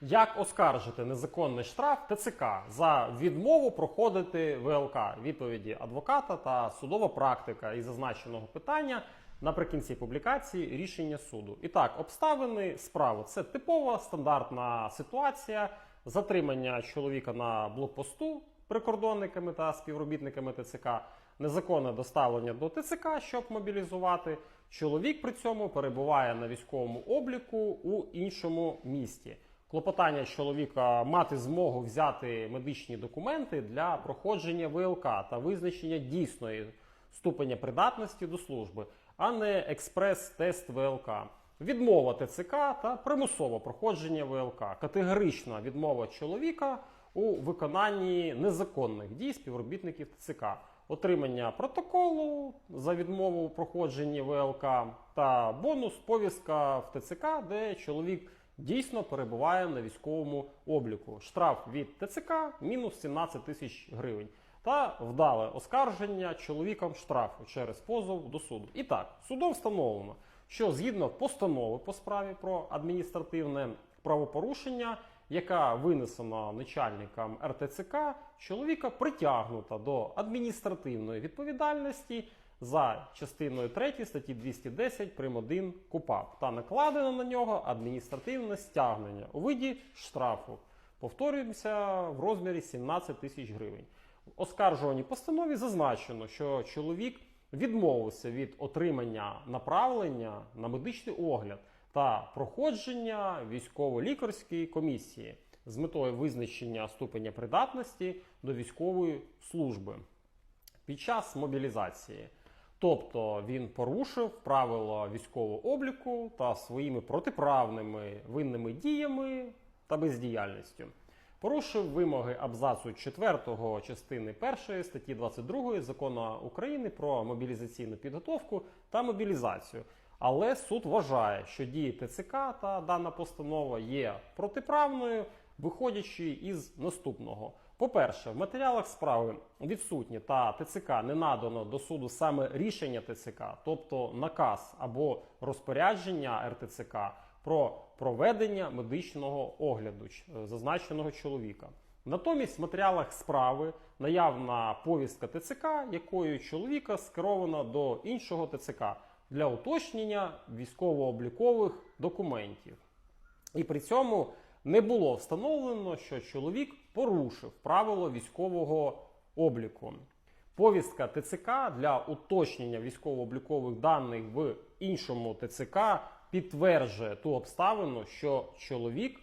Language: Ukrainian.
Як оскаржити незаконний штраф ТЦК за відмову проходити ВЛК? Відповіді адвоката та судова практика із зазначеного питання наприкінці публікації рішення суду. І так, обставини справи це типова стандартна ситуація затримання чоловіка на блокпосту прикордонниками та співробітниками ТЦК, незаконне доставлення до ТЦК, щоб мобілізувати. Чоловік при цьому перебуває на військовому обліку у іншому місті. Клопотання чоловіка мати змогу взяти медичні документи для проходження ВЛК та визначення дійсної ступеня придатності до служби, а не експрес-тест ВЛК. Відмова ТЦК та примусове проходження ВЛК. Категорична відмова чоловіка у виконанні незаконних дій співробітників ТЦК. Отримання протоколу за відмову у проходженні ВЛК та бонус повістка в ТЦК, де чоловік дійсно перебуває на військовому обліку. Штраф від ТЦК мінус 17 тисяч гривень. Та вдале оскарження чоловіком штрафу через позов до суду. І так, судом встановлено, що згідно постанови по справі про адміністративне правопорушення, яка винесена начальником РТЦК, чоловіка притягнута до адміністративної відповідальності за частиною 3 статті 210 прим. 1 КУПАП та накладено на нього адміністративне стягнення у виді штрафу. Повторюємося в розмірі 17 тисяч гривень. В оскаржуваній постанові зазначено, що чоловік відмовився від отримання направлення на медичний огляд та проходження військово-лікарської комісії з метою визначення ступеня придатності до військової служби під час мобілізації. Тобто він порушив правила військового обліку та своїми протиправними винними діями та бездіяльністю. Порушив вимоги абзацу 4 частини 1 статті 22 закону України про мобілізаційну підготовку та мобілізацію. Але суд вважає, що дії ТЦК та дана постанова є протиправною, виходячи із наступного. По-перше, в матеріалах справи відсутні та ТЦК не надано до суду саме рішення ТЦК, тобто наказ або розпорядження РТЦК про проведення медичного огляду е, зазначеного чоловіка. Натомість в матеріалах справи наявна повістка ТЦК, якою чоловіка скеровано до іншого ТЦК для уточнення військово-облікових документів. І при цьому не було встановлено, що чоловік порушив правило військового обліку. Повістка ТЦК для уточнення військово-облікових даних в іншому ТЦК підтверджує ту обставину, що чоловік